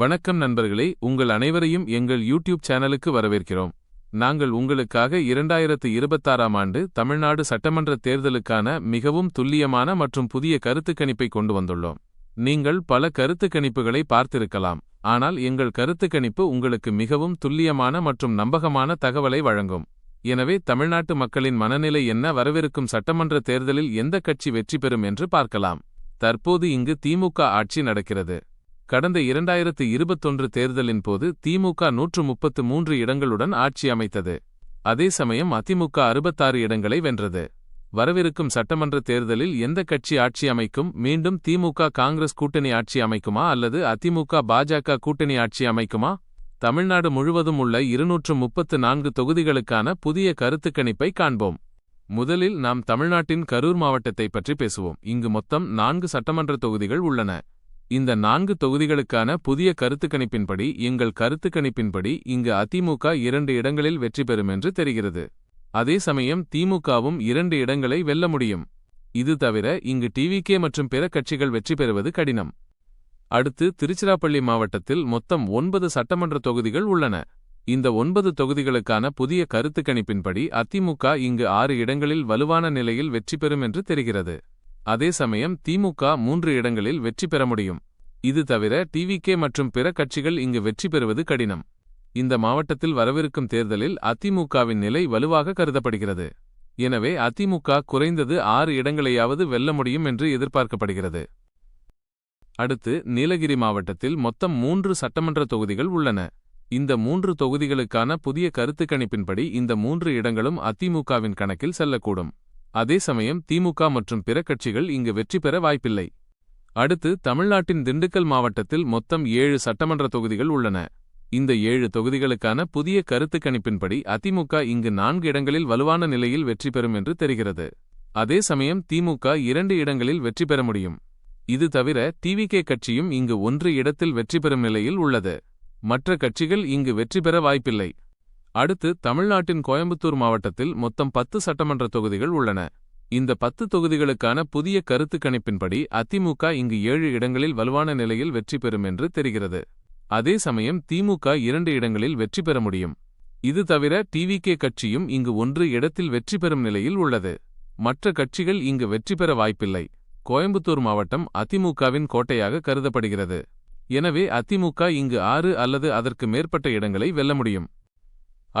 வணக்கம் நண்பர்களே உங்கள் அனைவரையும் எங்கள் யூடியூப் சேனலுக்கு வரவேற்கிறோம். நாங்கள் உங்களுக்காக இரண்டாயிரத்து இருபத்தாறாம் ஆண்டு தமிழ்நாடு சட்டமன்ற தேர்தலுக்கான மிகவும் துல்லியமான மற்றும் புதிய கருத்து கணிப்பை கொண்டு வந்துள்ளோம். நீங்கள் பல கருத்து கணிப்புகளை பார்த்திருக்கலாம் ஆனால் எங்கள் கருத்து கணிப்பு உங்களுக்கு மிகவும் துல்லியமான மற்றும் நம்பகமான தகவலை வழங்கும். எனவே தமிழ்நாட்டு மக்களின் மனநிலை என்ன வரவிருக்கும் சட்டமன்ற தேர்தலில் எந்த கட்சி வெற்றி பெறும் என்று பார்க்கலாம். தற்போது இங்கு திமுக ஆட்சி நடக்கிறது. கடந்த இரண்டாயிரத்து இருபத்தொன்று தேர்தலின் போது திமுக நூற்று முப்பத்து மூன்று இடங்களுடன் ஆட்சி அமைத்தது. அதே சமயம் அதிமுக அறுபத்தாறு இடங்களை வென்றது. வரவிருக்கும் சட்டமன்ற தேர்தலில் எந்த கட்சி ஆட்சி அமைக்கும்? மீண்டும் திமுக காங்கிரஸ் கூட்டணி ஆட்சி அமைக்குமா அல்லது அதிமுக பாஜக கூட்டணி ஆட்சி அமைக்குமா? தமிழ்நாடு முழுவதும் உள்ள இருநூற்று முப்பத்து நான்கு தொகுதிகளுக்கான புதிய கருத்து கணிப்பை காண்போம். முதலில் நாம் தமிழ்நாட்டின் கரூர் மாவட்டத்தை பற்றி பேசுவோம். இங்கு மொத்தம் நான்கு சட்டமன்ற தொகுதிகள் உள்ளன. இந்த நான்கு தொகுதிகளுக்கான புதிய கருத்துக்கணிப்பின்படி எங்கள் கருத்துக்கணிப்பின்படி இங்கு அதிமுக இரண்டு இடங்களில் வெற்றி பெறும் என்று தெரிகிறது. அதே சமயம் திமுகவும் இரண்டு இடங்களை வெல்ல முடியும். இது தவிர இங்கு டிவிகே மற்றும் பிற கட்சிகள் வெற்றி பெறுவது கடினம். அடுத்து திருச்சிராப்பள்ளி மாவட்டத்தில் மொத்தம் ஒன்பது சட்டமன்ற தொகுதிகள் உள்ளன. இந்த ஒன்பது தொகுதிகளுக்கான புதிய கருத்துக்கணிப்பின்படி அதிமுக இங்கு ஆறு இடங்களில் வலுவான நிலையில் வெற்றி பெறும் என்று தெரிகிறது. அதே சமயம் திமுக மூன்று இடங்களில் வெற்றி பெற முடியும். இது தவிர டிவிகே மற்றும் பிற கட்சிகள் இங்கு வெற்றி பெறுவது கடினம். இந்த மாவட்டத்தில் வரவிருக்கும் தேர்தலில் அதிமுகவின் நிலை வலுவாக கருதப்படுகிறது. எனவே அதிமுக குறைந்தது ஆறு இடங்களையாவது வெல்ல முடியும் என்று எதிர்பார்க்கப்படுகிறது. அடுத்து நீலகிரி மாவட்டத்தில் மொத்தம் மூன்று சட்டமன்ற தொகுதிகள் உள்ளன. இந்த மூன்று தொகுதிகளுக்கான புதிய கருத்து கணிப்பின்படி இந்த மூன்று இடங்களும் அதிமுகவின் கணக்கில் செல்லக்கூடும். அதே சமயம் திமுக மற்றும் பிற கட்சிகள் இங்கு வெற்றி பெற வாய்ப்பில்லை. அடுத்து தமிழ்நாட்டின் திண்டுக்கல் மாவட்டத்தில் மொத்தம் ஏழு சட்டமன்ற தொகுதிகள் உள்ளன. இந்த ஏழு தொகுதிகளுக்கான புதிய கருத்து கணிப்பின்படி அதிமுக இங்கு நான்கு இடங்களில் வலுவான நிலையில் வெற்றி பெறும் என்று தெரிகிறது. அதே சமயம் திமுக இரண்டு இடங்களில் வெற்றி பெற முடியும். இது தவிர டிவிகே கட்சியும் இங்கு ஒன்று இடத்தில் வெற்றி பெறும் நிலையில் உள்ளது. மற்ற கட்சிகள் இங்கு வெற்றி பெற வாய்ப்பில்லை. அடுத்து தமிழ்நாட்டின் கோயம்புத்தூர் மாவட்டத்தில் மொத்தம் பத்து சட்டமன்ற தொகுதிகள் உள்ளன. இந்த பத்து தொகுதிகளுக்கான புதிய கருத்து கணிப்பின்படி அதிமுக இங்கு ஏழு இடங்களில் வலுவான நிலையில் வெற்றி பெறும் என்று தெரிகிறது. அதே சமயம் திமுக இரண்டு இடங்களில் வெற்றி பெற முடியும். இது தவிர டிவிகே கட்சியும் இங்கு ஒன்று இடத்தில் வெற்றி பெறும் நிலையில் உள்ளது. மற்ற கட்சிகள் இங்கு வெற்றி பெற வாய்ப்பில்லை. கோயம்புத்தூர் மாவட்டம் அதிமுகவின் கோட்டையாக கருதப்படுகிறது. எனவே அதிமுக இங்கு ஆறு அல்லது அதற்கு மேற்பட்ட இடங்களை வெல்ல முடியும்.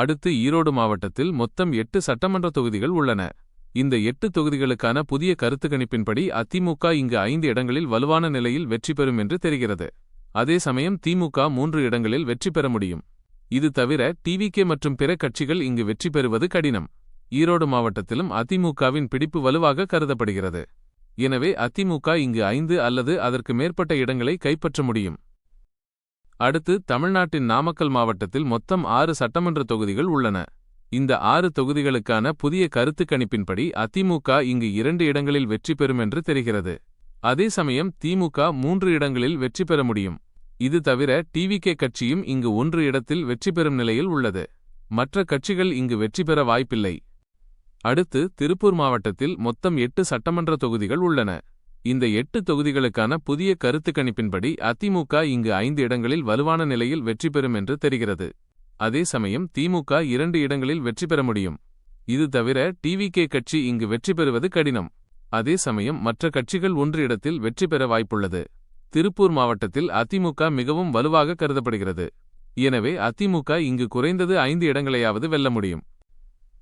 அடுத்து ஈரோடு மாவட்டத்தில் மொத்தம் எட்டு சட்டமன்ற தொகுதிகள் உள்ளன. இந்த எட்டு தொகுதிகளுக்கான புதிய கருத்து கணிப்பின்படி அதிமுக இங்கு ஐந்து இடங்களில் வலுவான நிலையில் வெற்றி பெறும் என்று தெரிகிறது. அதே சமயம் திமுக மூன்று இடங்களில் வெற்றி பெற முடியும். இது தவிர டிவிகே மற்றும் பிற கட்சிகள் இங்கு வெற்றி பெறுவது கடினம். ஈரோடு மாவட்டத்திலும் அதிமுகவின் பிடிப்பு வலுவாக கருதப்படுகிறது. எனவே அதிமுக இங்கு ஐந்து அல்லது அதற்கு மேற்பட்ட இடங்களை கைப்பற்ற முடியும். அடுத்து தமிழ்நாட்டின் நாமக்கல் மாவட்டத்தில் மொத்தம் ஆறு சட்டமன்ற தொகுதிகள் உள்ளன. இந்த ஆறு தொகுதிகளுக்கான புதிய கருத்து கணிப்பின்படி அதிமுக இங்கு இரண்டு இடங்களில் வெற்றி பெறும் என்று தெரிகிறது. அதே சமயம் திமுக மூன்று இடங்களில் வெற்றி பெற முடியும். இது தவிர டிவிகே கட்சியும் இங்கு ஒன்று இடத்தில் வெற்றி பெறும் நிலையில் உள்ளது. மற்ற கட்சிகள் இங்கு வெற்றி பெற வாய்ப்பில்லை. அடுத்து திருப்பூர் மாவட்டத்தில் மொத்தம் எட்டு சட்டமன்ற தொகுதிகள் உள்ளன. இந்த எட்டு தொகுதிகளுக்கான புதிய கருத்து கணிப்பின்படி அதிமுக இங்கு ஐந்து இடங்களில் வலுவான நிலையில் வெற்றி பெறும் என்று தெரிகிறது. அதே சமயம் திமுக இரண்டு இடங்களில் வெற்றி பெற முடியும். இது தவிர டிவிகே கட்சி இங்கு வெற்றி பெறுவது கடினம். அதே சமயம் மற்ற கட்சிகள் ஒன்று இடத்தில் வெற்றி பெற வாய்ப்புள்ளது. திருப்பூர் மாவட்டத்தில் அதிமுக மிகவும் வலுவாக கருதப்படுகிறது. எனவே அதிமுக இங்கு குறைந்தது ஐந்து இடங்களையாவது வெல்ல முடியும்.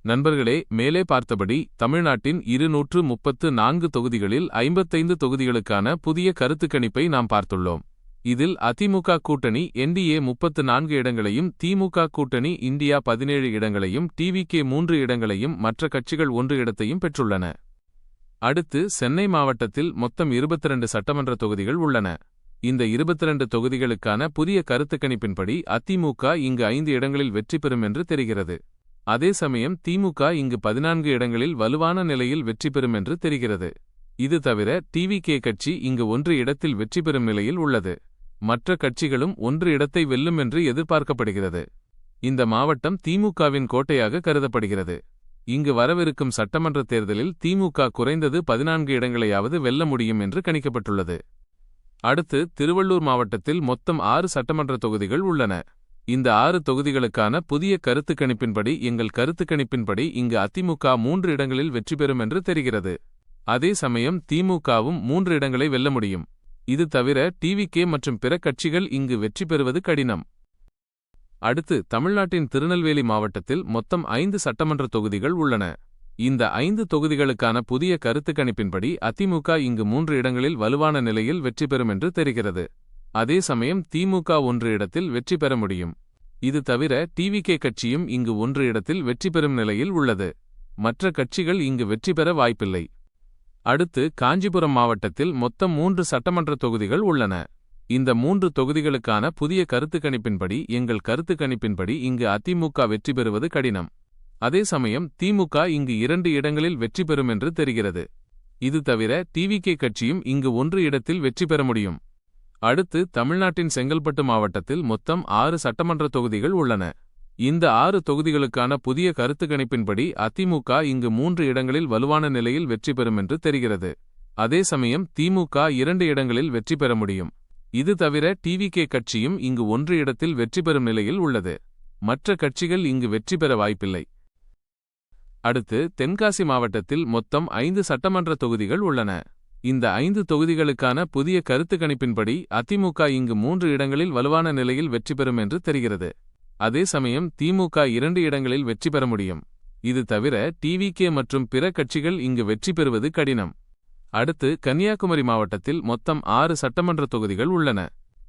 நண்பர்களே மேலே பார்த்தபடி தமிழ்நாட்டின் இருநூற்று முப்பத்து நான்கு தொகுதிகளில் ஐம்பத்தைந்து தொகுதிகளுக்கான புதிய கருத்துக்கணிப்பை நாம் பார்த்துள்ளோம். இதில் அதிமுக கூட்டணி என்டிஏ முப்பத்து நான்கு இடங்களையும் திமுக கூட்டணி இந்தியா பதினேழு இடங்களையும் டிவிகே மூன்று இடங்களையும் மற்ற கட்சிகள் ஒன்று இடத்தையும் பெற்றுள்ளன. அடுத்து சென்னை மாவட்டத்தில் மொத்தம் இருபத்திரண்டு சட்டமன்ற தொகுதிகள் உள்ளன. இந்த இருபத்திரண்டு தொகுதிகளுக்கான புதிய கருத்துக்கணிப்பின்படி அதிமுக இங்கு ஐந்து இடங்களில் வெற்றி பெறும் என்று தெரிகிறது. அதே சமயம் திமுக இங்கு பதினான்கு இடங்களில் வலுவான நிலையில் வெற்றி பெறும் என்று தெரிகிறது. இது தவிர டிவிகே கட்சி இங்கு ஒன்று இடத்தில் வெற்றி பெறும் நிலையில் உள்ளது. மற்ற கட்சிகளும் ஒன்று இடத்தை வெல்லும் என்று எதிர்பார்க்கப்படுகிறது. இந்த மாவட்டம் திமுகவின் கோட்டையாக கருதப்படுகிறது. இங்கு வரவிருக்கும் சட்டமன்ற தேர்தலில் திமுக குறைந்தது பதினான்கு இடங்களையாவது வெல்ல முடியும் என்று கணிக்கப்பட்டுள்ளது. அடுத்து திருவள்ளூர் மாவட்டத்தில் மொத்தம் ஆறு சட்டமன்ற தொகுதிகள் உள்ளன. இந்த ஆறு தொகுதிகளுக்கான புதிய கருத்து கணிப்பின்படி எங்கள் கருத்து கணிப்பின்படி இங்கு அதிமுக மூன்று இடங்களில் வெற்றி பெறும் என்று தெரிகிறது. அதே சமயம் திமுகவும் மூன்று இடங்களை வெல்ல முடியும். இது தவிர டிவிகே மற்றும் பிற கட்சிகள் இங்கு வெற்றி பெறுவது கடினம். அடுத்து தமிழ்நாட்டின் திருநெல்வேலி மாவட்டத்தில் மொத்தம் ஐந்து சட்டமன்ற தொகுதிகள் உள்ளன. இந்த ஐந்து தொகுதிகளுக்கான புதிய கருத்து கணிப்பின்படி அதிமுக இங்கு மூன்று இடங்களில் வலுவான நிலையில் வெற்றி பெறும் என்று தெரிகிறது. அதே சமயம் திமுக ஒன்று இடத்தில் வெற்றி பெற முடியும். இது தவிர டிவிகே கட்சியும் இங்கு ஒன்று இடத்தில் வெற்றி பெறும் நிலையில் உள்ளது. மற்ற கட்சிகள் இங்கு வெற்றி பெற வாய்ப்பில்லை. அடுத்து காஞ்சிபுரம் மாவட்டத்தில் மொத்தம் மூன்று சட்டமன்ற தொகுதிகள் உள்ளன. இந்த மூன்று தொகுதிகளுக்கான புதிய கருத்து கணிப்பின்படி எங்கள் கருத்து கணிப்பின்படி இங்கு அதிமுக வெற்றி பெறுவது கடினம். அதே சமயம் திமுக இங்கு இரண்டு இடங்களில் வெற்றி பெறும் என்று தெரிகிறது. இது தவிர டிவிகே கட்சியும் இங்கு ஒன்று இடத்தில் வெற்றி பெற முடியும். அடுத்து தமிழ்நாட்டின் செங்கல்பட்டு மாவட்டத்தில் மொத்தம் ஆறு சட்டமன்ற தொகுதிகள் உள்ளன. இந்த ஆறு தொகுதிகளுக்கான புதிய கருத்து கணிப்பின்படி அதிமுக இங்கு மூன்று இடங்களில் வலுவான நிலையில் வெற்றி பெறும் என்று தெரிகிறது. அதே சமயம் திமுக இரண்டு இடங்களில் வெற்றி பெற முடியும். இது தவிர டிவிகே கட்சியும் இங்கு ஒன்று இடத்தில் வெற்றி பெறும் நிலையில் உள்ளது. மற்ற கட்சிகள் இங்கு வெற்றி பெற வாய்ப்பில்லை. அடுத்து தென்காசி மாவட்டத்தில் மொத்தம் ஐந்து சட்டமன்ற தொகுதிகள் உள்ளன. இந்த ஐந்து தொகுதிகளுக்கான புதிய கருத்து கணிப்பின்படி அதிமுக இங்கு மூன்று இடங்களில் வலுவான நிலையில் வெற்றி பெறும் என்று தெரிகிறது. அதே சமயம் திமுக இரண்டு இடங்களில் வெற்றி பெற முடியும். இது தவிர டிவிகே மற்றும் பிற கட்சிகள் இங்கு வெற்றி பெறுவது கடினம். அடுத்து கன்னியாகுமரி மாவட்டத்தில் மொத்தம் ஆறு சட்டமன்ற தொகுதிகள் உள்ளன.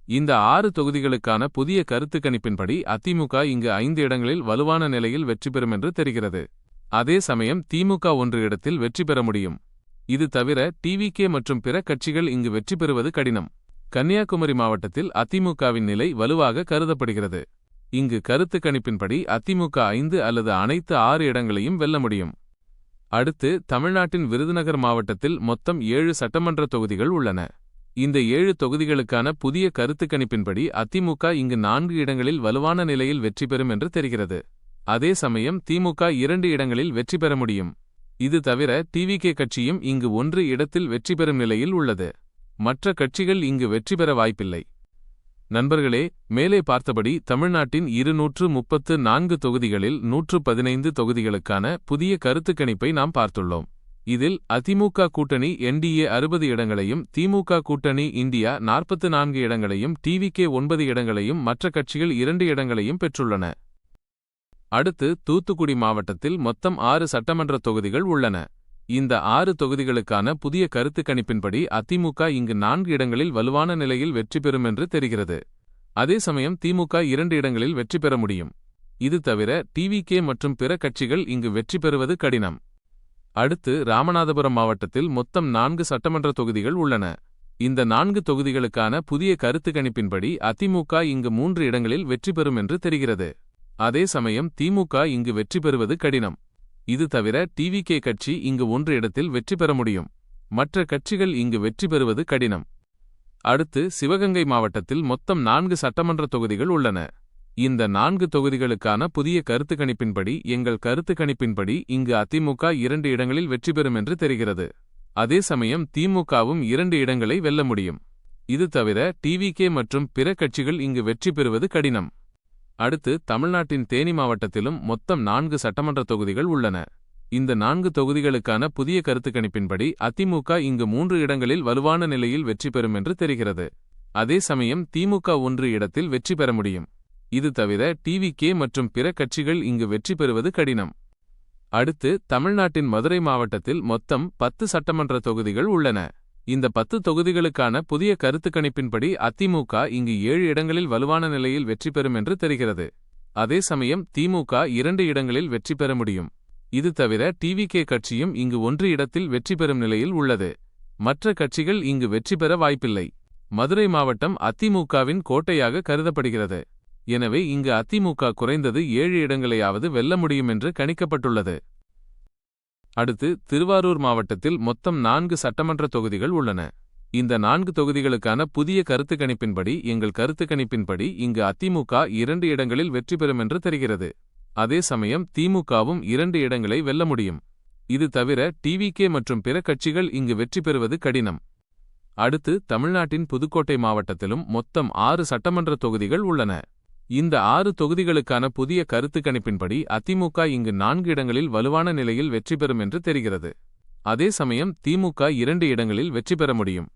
இந்த ஆறு தொகுதிகளுக்கான புதிய கருத்து கணிப்பின்படி அதிமுக இங்கு ஐந்து இடங்களில் வலுவான நிலையில் வெற்றி பெறும் என்று தெரிகிறது. அதே சமயம் திமுக ஒன்று இடத்தில் வெற்றி பெற முடியும். இது தவிர டிவிகே மற்றும் பிற கட்சிகள் இங்கு வெற்றி பெறுவது கடினம். கன்னியாகுமரி மாவட்டத்தில் அதிமுகவின் நிலை வலுவாக கருதப்படுகிறது. இங்கு கருத்து கணிப்பின்படி அதிமுக ஐந்து அல்லது அனைத்து ஆறு இடங்களையும் வெல்ல முடியும். அடுத்து தமிழ்நாட்டின் விருதுநகர் மாவட்டத்தில் மொத்தம் ஏழு சட்டமன்ற தொகுதிகள் உள்ளன. இந்த ஏழு தொகுதிகளுக்கான புதிய கருத்து கணிப்பின்படி அதிமுக இங்கு நான்கு இடங்களில் வலுவான நிலையில் வெற்றி பெறும் என்று தெரிகிறது. அதே சமயம் திமுக இரண்டு இடங்களில் வெற்றி பெற முடியும். இது தவிர டிவிகே கட்சியும் இங்கு ஒன்று இடத்தில் வெற்றி பெறும் நிலையில் உள்ளது. மற்ற கட்சிகள் இங்கு வெற்றி பெற வாய்ப்பில்லை. நண்பர்களே மேலே பார்த்தபடி தமிழ்நாட்டின் இருநூற்று முப்பத்து நான்கு தொகுதிகளில் நூற்று பதினைந்து தொகுதிகளுக்கான புதிய கருத்து கணிப்பை நாம் பார்த்துள்ளோம். இதில் அதிமுக கூட்டணி என்டிஏ அறுபது இடங்களையும் திமுக கூட்டணி இந்தியா நாற்பத்து நான்கு இடங்களையும் டிவிகே ஒன்பது இடங்களையும் மற்ற கட்சிகள் இரண்டு இடங்களையும் பெற்றுள்ளன. அடுத்து தூத்துக்குடி மாவட்டத்தில் மொத்தம் ஆறு சட்டமன்ற தொகுதிகள் உள்ளன. இந்த ஆறு தொகுதிகளுக்கான புதிய கருத்து கணிப்பின்படி அதிமுக இங்கு நான்கு இடங்களில் வலுவான நிலையில் வெற்றி பெறும் என்று தெரிகிறது. அதே சமயம் திமுக இரண்டு இடங்களில் வெற்றி பெற முடியும். இது தவிர டிவிகே மற்றும் பிற கட்சிகள் இங்கு வெற்றி பெறுவது கடினம். அடுத்து ராமநாதபுரம் மாவட்டத்தில் மொத்தம் நான்கு சட்டமன்ற தொகுதிகள் உள்ளன. இந்த நான்கு தொகுதிகளுக்கான புதிய கருத்து கணிப்பின்படி அதிமுக இங்கு மூன்று இடங்களில் வெற்றி பெறும் என்று தெரிகிறது. அதே சமயம் திமுக இங்கு வெற்றி பெறுவது கடினம். இது தவிர டிவிகே கட்சி இங்கு ஒன்று இடத்தில் வெற்றி பெற முடியும். மற்ற கட்சிகள் இங்கு வெற்றி பெறுவது கடினம். அடுத்து சிவகங்கை மாவட்டத்தில் மொத்தம் நான்கு சட்டமன்ற தொகுதிகள் உள்ளன. இந்த நான்கு தொகுதிகளுக்கான புதிய கருத்து கணிப்பின்படி எங்கள் கருத்து கணிப்பின்படி இங்கு அதிமுக இரண்டு இடங்களில் வெற்றி பெறும் என்று தெரிகிறது. அதே சமயம் திமுகவும் இரண்டு இடங்களை வெல்ல முடியும். இது தவிர டிவிகே மற்றும் பிற கட்சிகள் இங்கு வெற்றி பெறுவது கடினம். அடுத்து தமிழ்நாட்டின் தேனி மாவட்டத்திலும் மொத்தம் நான்கு சட்டமன்ற தொகுதிகள் உள்ளன. இந்த நான்கு தொகுதிகளுக்கான புதிய கருத்து கணிப்பின்படி அதிமுக இங்கு மூன்று இடங்களில் வலுவான நிலையில் வெற்றி பெறும் என்று தெரிகிறது. அதே சமயம் திமுக ஒன்று இடத்தில் வெற்றி பெற முடியும். இது தவிர டிவிகே மற்றும் பிற கட்சிகள் இங்கு வெற்றி பெறுவது கடினம். அடுத்து தமிழ்நாட்டின் மதுரை மாவட்டத்தில் மொத்தம் பத்து சட்டமன்ற தொகுதிகள் உள்ளன. இந்த பத்து தொகுதிகளுக்கான புதிய கருத்து கணிப்பின்படி அதிமுக இங்கு ஏழு இடங்களில் வலுவான நிலையில் வெற்றி பெறும் என்று தெரிகிறது. அதே சமயம் திமுக இரண்டு இடங்களில் வெற்றி பெற முடியும். இது தவிர டிவிகே கட்சியும் இங்கு ஒன்று இடத்தில் வெற்றி பெறும் நிலையில் உள்ளது. மற்ற கட்சிகள் இங்கு வெற்றி பெற வாய்ப்பில்லை. மதுரை மாவட்டம் அதிமுகவின் கோட்டையாக கருதப்படுகிறது. எனவே இங்கு அதிமுக குறைந்தது ஏழு இடங்களையாவது வெல்ல முடியும் என்று கணிக்கப்பட்டுள்ளது. அடுத்து திருவாரூர் மாவட்டத்தில் மொத்தம் நான்கு சட்டமன்ற தொகுதிகள் உள்ளன. இந்த நான்கு தொகுதிகளுக்கான புதிய கருத்து கணிப்பின்படி எங்கள் கருத்து கணிப்பின்படி இங்கு அதிமுக இரண்டு இடங்களில் வெற்றி பெறும் என்று தெரிகிறது. அதே சமயம் திமுகவும் இரண்டு இடங்களை வெல்ல முடியும். இது தவிர டிவிகே மற்றும் பிற கட்சிகள் இங்கு வெற்றி பெறுவது கடினம். அடுத்து தமிழ்நாட்டின் புதுக்கோட்டை மாவட்டத்திலும் மொத்தம் ஆறு சட்டமன்ற தொகுதிகள் உள்ளன. இந்த ஆறு தொகுதிகளுக்கான புதிய கருத்து கணிப்பின்படி அதிமுக இங்கு நான்கு இடங்களில் வலுவான நிலையில் வெற்றி பெறும் என்று தெரிகிறது. அதே சமயம் திமுக இரண்டு இடங்களில் வெற்றி பெற முடியும்.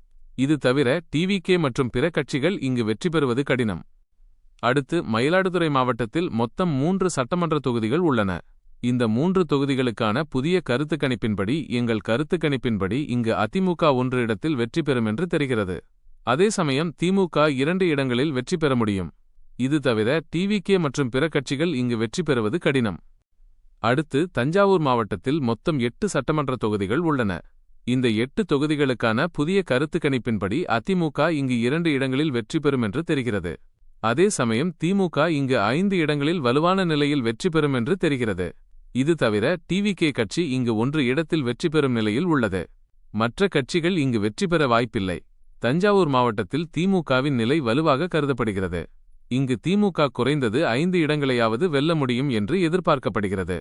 இது தவிர டிவிகே மற்றும் பிற கட்சிகள் இங்கு வெற்றி பெறுவது கடினம். அடுத்து மயிலாடுதுறை மாவட்டத்தில் மொத்தம் மூன்று சட்டமன்ற தொகுதிகள் உள்ளன. இந்த மூன்று தொகுதிகளுக்கான புதிய கருத்து கணிப்பின்படி எங்கள் கருத்து கணிப்பின்படி இங்கு அதிமுக ஒன்று இடத்தில் வெற்றி பெறும் என்று தெரிகிறது. அதே சமயம் திமுக இரண்டு இடங்களில் வெற்றி பெற முடியும். இது தவிர டிவிகே மற்றும் பிற கட்சிகள் இங்கு வெற்றி பெறுவது கடினம். அடுத்து தஞ்சாவூர் மாவட்டத்தில் மொத்தம் எட்டு சட்டமன்ற தொகுதிகள் உள்ளன. இந்த எட்டு தொகுதிகளுக்கான புதிய கருத்து கணிப்பின்படி அதிமுக இங்கு இரண்டு இடங்களில் வெற்றி பெறும் என்று தெரிகிறது. அதே சமயம் திமுக இங்கு ஐந்து இடங்களில் வலுவான நிலையில் வெற்றி பெறும் என்று தெரிகிறது. இது தவிர டிவிகே கட்சி இங்கு ஒன்று இடத்தில் வெற்றி பெறும் நிலையில் உள்ளது. மற்ற கட்சிகள் இங்கு வெற்றி பெற வாய்ப்பில்லை. தஞ்சாவூர் மாவட்டத்தில் திமுகவின் நிலை வலுவாக கருதப்படுகிறது. இங்கு திமுக குறைந்தது ஐந்து இடங்களையாவது வெல்ல முடியும் என்று எதிர்பார்க்கப்படுகிறது.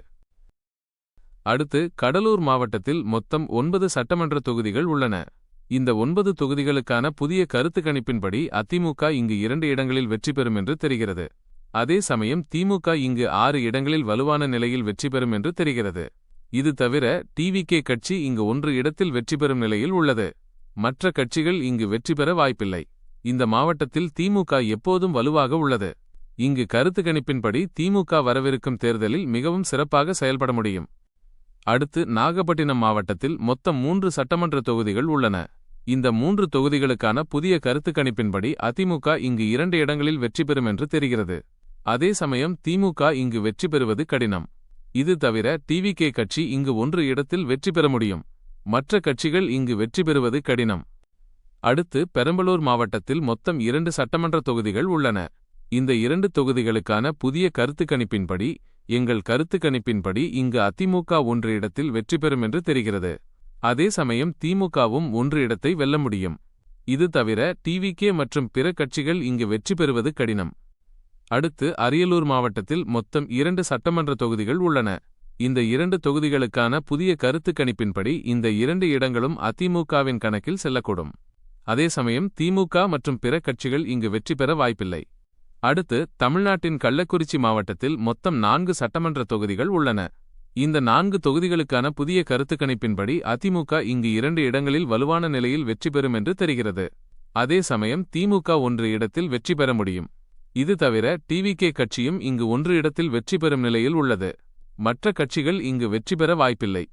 அடுத்து கடலூர் மாவட்டத்தில் மொத்தம் ஒன்பது சட்டமன்ற தொகுதிகள் உள்ளன. இந்த ஒன்பது தொகுதிகளுக்கான புதிய கருத்து கணிப்பின்படி அதிமுக இங்கு இரண்டு இடங்களில் வெற்றி பெறும் என்று தெரிகிறது. அதே சமயம் திமுக இங்கு ஆறு இடங்களில் வலுவான நிலையில் வெற்றி பெறும் என்று தெரிகிறது. இது தவிர டிவிகே கட்சி இங்கு ஒன்று இடத்தில் வெற்றி பெறும் நிலையில் உள்ளது. மற்ற கட்சிகள் இங்கு வெற்றி பெற வாய்ப்பில்லை. இந்த மாவட்டத்தில் திமுக எப்போதும் வலுவாக உள்ளது. இங்கு கருத்து கணிப்பின்படி திமுக வரவிருக்கும் தேர்தலில் மிகவும் சிறப்பாக செயல்பட முடியும். அடுத்து நாகப்பட்டினம் மாவட்டத்தில் மொத்தம் மூன்று சட்டமன்ற தொகுதிகள் உள்ளன. இந்த மூன்று தொகுதிகளுக்கான புதிய கருத்து கணிப்பின்படி அதிமுக இங்கு இரண்டு இடங்களில் வெற்றி பெறும் என்று தெரிகிறது. அதே சமயம் திமுக இங்கு வெற்றி பெறுவது கடினம். இது தவிர டிவிகே கட்சி இங்கு ஒன்று இடத்தில் வெற்றி பெற முடியும். மற்ற கட்சிகள் இங்கு வெற்றி பெறுவது கடினம். அடுத்து பெரம்பலூர் மாவட்டத்தில் மொத்தம் இரண்டு சட்டமன்ற தொகுதிகள் உள்ளன. இந்த இரண்டு தொகுதிகளுக்கான புதிய கருத்து கணிப்பின்படி எங்கள் கருத்து கணிப்பின்படி இங்கு அதிமுக ஒன்று இடத்தில் வெற்றி பெறும் என்று தெரிகிறது. அதே சமயம் திமுகவும் ஒன்று இடத்தை வெல்ல முடியும். இது தவிர டிவிகே மற்றும் பிற கட்சிகள் இங்கு வெற்றி பெறுவது கடினம். அடுத்து அரியலூர் மாவட்டத்தில் மொத்தம் இரண்டு சட்டமன்ற தொகுதிகள் உள்ளன. இந்த இரண்டு தொகுதிகளுக்கான புதிய கருத்து கணிப்பின்படி இந்த இரண்டு இடங்களும் அதிமுகவின் கணக்கில் செல்லக்கூடும். அதே சமயம் திமுக மற்றும் பிற கட்சிகள் இங்கு வெற்றி பெற வாய்ப்பில்லை. அடுத்து தமிழ்நாட்டின் கள்ளக்குறிச்சி மாவட்டத்தில் மொத்தம் நான்கு சட்டமன்ற தொகுதிகள் உள்ளன. இந்த நான்கு தொகுதிகளுக்கான புதிய கருத்து கணிப்பின்படி அதிமுக இங்கு இரண்டு இடங்களில் வலுவான நிலையில் வெற்றி பெறும் என்று தெரிகிறது. அதே சமயம் திமுக ஒன்று இடத்தில் வெற்றி பெற முடியும். இது தவிர டிவிகே கட்சியும் இங்கு ஒன்று இடத்தில் வெற்றி பெறும் நிலையில் உள்ளது. மற்ற கட்சிகள் இங்கு வெற்றி பெற வாய்ப்பில்லை.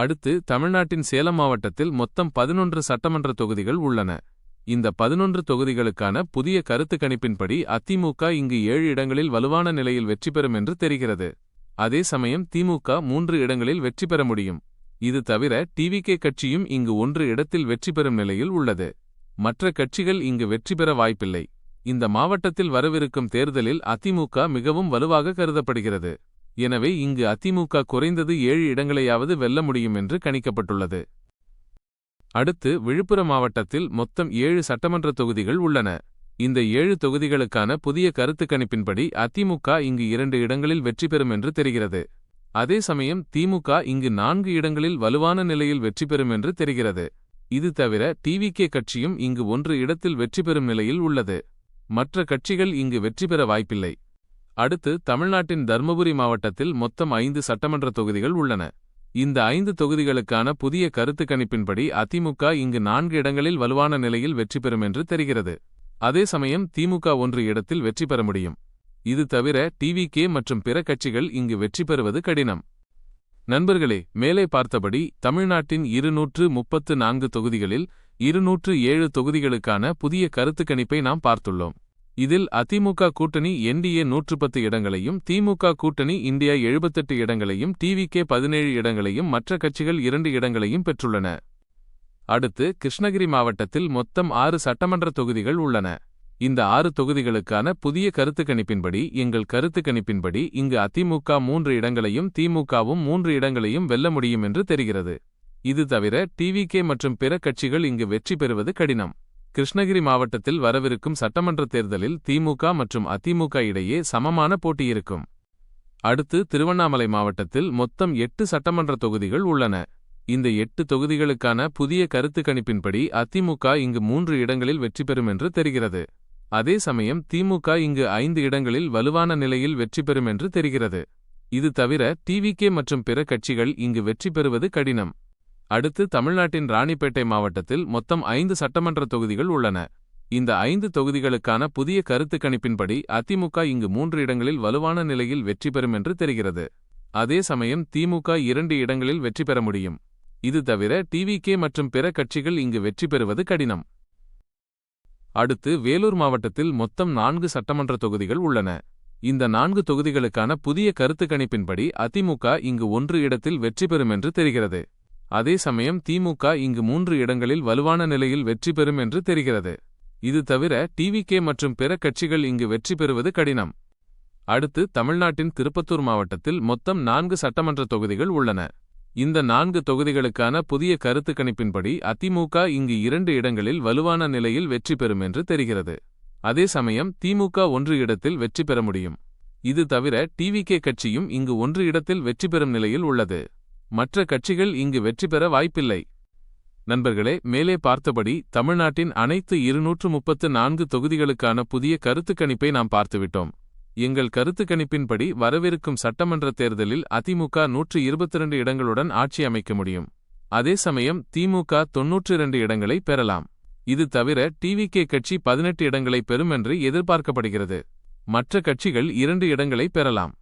அடுத்து தமிழ்நாட்டின் சேலம் மாவட்டத்தில் மொத்தம் பதினொன்று சட்டமன்ற தொகுதிகள் உள்ளன. இந்த பதினொன்று தொகுதிகளுக்கான புதிய கருத்து கணிப்பின்படி அதிமுக இங்கு ஏழு இடங்களில் வலுவான நிலையில் வெற்றி பெறும் என்று தெரிகிறது. அதே சமயம் திமுக மூன்று இடங்களில் வெற்றி பெற முடியும். இது தவிர டிவிகே கட்சியும் இங்கு ஒன்று இடத்தில் வெற்றி பெறும் நிலையில் உள்ளது. மற்ற கட்சிகள் இங்கு வெற்றி பெற வாய்ப்பில்லை. இந்த மாவட்டத்தில் வரவிருக்கும் தேர்தலில் அதிமுக மிகவும் வலுவாக கருதப்படுகிறது. எனவே இங்கு அதிமுக குறைந்தது ஏழு இடங்களையாவது வெல்ல முடியும் என்று கணிக்கப்பட்டுள்ளது. அடுத்து விழுப்புரம் மாவட்டத்தில் மொத்தம் ஏழு சட்டமன்ற தொகுதிகள் உள்ளன. இந்த ஏழு தொகுதிகளுக்கான புதிய கருத்து கணிப்பின்படி அதிமுக இங்கு இரண்டு இடங்களில் வெற்றி பெறும் என்று தெரிகிறது. அதே சமயம் திமுக இங்கு நான்கு இடங்களில் வலுவான நிலையில் வெற்றி பெறும் என்று தெரிகிறது. இது தவிர டிவிகே கட்சியும் இங்கு ஒன்று இடத்தில் வெற்றி பெறும் நிலையில் உள்ளது. மற்ற கட்சிகள் இங்கு வெற்றி பெற வாய்ப்பில்லை. அடுத்து தமிழ்நாட்டின் தர்மபுரி மாவட்டத்தில் மொத்தம் ஐந்து சட்டமன்ற தொகுதிகள் உள்ளன. இந்த ஐந்து தொகுதிகளுக்கான புதிய கருத்து கணிப்பின்படி அதிமுக இங்கு நான்கு இடங்களில் வலுவான நிலையில் வெற்றி பெறும் என்று தெரிகிறது. அதே சமயம் திமுக ஒன்று இடத்தில் வெற்றி பெற முடியும். இது தவிர டிவிகே மற்றும் பிற கட்சிகள் இங்கு வெற்றி பெறுவது கடினம். நண்பர்களே மேலே பார்த்தபடி தமிழ்நாட்டின் இருநூற்று முப்பத்து நான்கு தொகுதிகளில் இருநூற்று ஏழு தொகுதிகளுக்கான புதிய கருத்து கணிப்பை நாம் பார்த்துள்ளோம். இதில் அதிமுக கூட்டணி என்டிஏ நூற்று பத்து இடங்களையும் திமுக கூட்டணி இந்தியா எழுபத்தெட்டு இடங்களையும் டிவிகே பதினேழு இடங்களையும் மற்ற கட்சிகள் இரண்டு இடங்களையும் பெற்றுள்ளன. அடுத்து கிருஷ்ணகிரி மாவட்டத்தில் மொத்தம் ஆறு சட்டமன்ற தொகுதிகள் உள்ளன. இந்த ஆறு தொகுதிகளுக்கான புதிய கருத்து கணிப்பின்படி எங்கள் கருத்து கணிப்பின்படி இங்கு அதிமுக மூன்று இடங்களையும் திமுகவும் மூன்று இடங்களையும் வெல்ல முடியும் என்று தெரிகிறது. இது தவிர டிவிகே மற்றும் பிற கட்சிகள் இங்கு வெற்றி பெறுவது கடினம். கிருஷ்ணகிரி மாவட்டத்தில் வரவிருக்கும் சட்டமன்ற தேர்தலில் திமுக மற்றும் அதிமுக இடையே சமமான போட்டி இருக்கும். அடுத்து திருவண்ணாமலை மாவட்டத்தில் மொத்தம் எட்டு சட்டமன்ற தொகுதிகள் உள்ளன. இந்த எட்டு தொகுதிகளுக்கான புதிய கருத்து கணிப்பின்படி அதிமுக இங்கு மூன்று இடங்களில் வெற்றி பெறும் என்று தெரிகிறது. அதே சமயம் திமுக இங்கு ஐந்து இடங்களில் வலுவான நிலையில் வெற்றி பெறும் என்று தெரிகிறது. இது தவிர டிவிகே மற்றும் பிற கட்சிகள் இங்கு வெற்றி பெறுவது கடினம். அடுத்து தமிழ்நாட்டின் ராணிப்பேட்டை மாவட்டத்தில் மொத்தம் ஐந்து சட்டமன்ற தொகுதிகள் உள்ளன. இந்த ஐந்து தொகுதிகளுக்கான புதிய கருத்து கணிப்பின்படி அதிமுக இங்கு மூன்று இடங்களில் வலுவான நிலையில் வெற்றி பெறும் என்று தெரிகிறது. அதே சமயம் திமுக இரண்டு இடங்களில் வெற்றி பெற முடியும். இது தவிர டிவிகே மற்றும் பிற கட்சிகள் இங்கு வெற்றி பெறுவது கடினம். அடுத்து வேலூர் மாவட்டத்தில் மொத்தம் நான்கு சட்டமன்ற தொகுதிகள் உள்ளன. இந்த நான்கு தொகுதிகளுக்கான புதிய கருத்து கணிப்பின்படி அதிமுக இங்கு ஒன்று இடத்தில் வெற்றி பெறும் என்று தெரிகிறது. அதே சமயம் திமுக இங்கு மூன்று இடங்களில் வலுவான நிலையில் வெற்றி பெறும் என்று தெரிகிறது. இது தவிர டிவிகே மற்றும் பிற கட்சிகள் இங்கு வெற்றி பெறுவது கடினம். அடுத்து தமிழ்நாட்டின் திருப்பத்தூர் மாவட்டத்தில் மொத்தம் நான்கு சட்டமன்ற தொகுதிகள் உள்ளன. இந்த நான்கு தொகுதிகளுக்கான புதிய கருத்து கணிப்பின்படி அதிமுக இங்கு இரண்டு இடங்களில் வலுவான நிலையில் வெற்றி பெறும் என்று தெரிகிறது. அதே சமயம் திமுக ஒன்று இடத்தில் வெற்றி பெற முடியும். இது தவிர டிவிகே கட்சியும் இங்கு ஒன்று இடத்தில் வெற்றி பெறும் நிலையில் உள்ளது. மற்ற கட்சிகள் இங்கு வெற்றி பெற வாய்ப்பில்லை. நண்பர்களே மேலே பார்த்தபடி தமிழ்நாட்டின் அனைத்து இருநூற்று முப்பத்து நான்கு தொகுதிகளுக்கான புதிய கருத்து கணிப்பை நாம் பார்த்துவிட்டோம். எங்கள் கருத்து கணிப்பின்படி வரவிருக்கும் சட்டமன்ற தேர்தலில் அதிமுக நூற்று இருபத்திரண்டு இடங்களுடன் ஆட்சி அமைக்க முடியும். அதே சமயம் திமுக தொன்னூற்று இரண்டு இடங்களை பெறலாம். இது தவிர டிவிகே கட்சி பதினெட்டு இடங்களை பெறும் என்று எதிர்பார்க்கப்படுகிறது. மற்ற கட்சிகள் இரண்டு இடங்களை பெறலாம்.